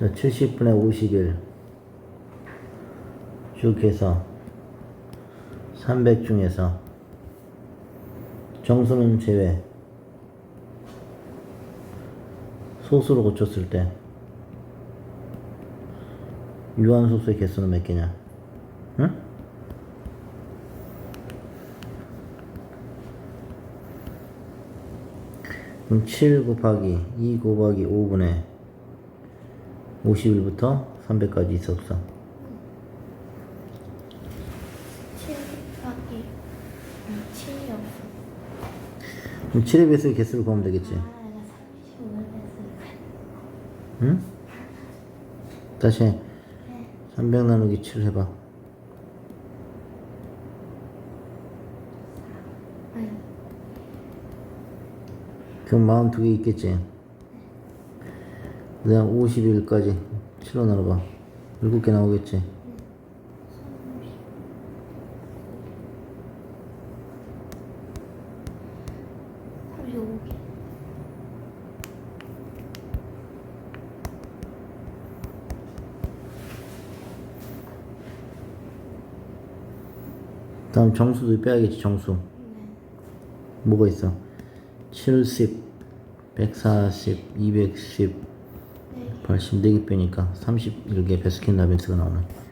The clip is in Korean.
자, 70분의 51. 쭉 해서 300 중에서 정수는 제외. 소수로 고쳤을 때 유한소수의 개수는 몇 개냐? 응? 그럼 7 곱하기 2 곱하기 5분의 51부터 300까지 있어 없어? 7 곱하기 7이 없어. 그럼 7의 배수의 개수를 구하면 되겠지? 아, 내가 35를 했으니까. 응? 다시 네. 300 나누기 7 해봐 아니, 그럼 42개 있겠지? 그 다음 51까지 7로 나눠봐 7개 나오겠지? 다음 정수도 빼야겠지 정수 네. 뭐가 있어? 70 140 210 네. 80 4개 빼니까 31개 베스킨 라빈스가 나오네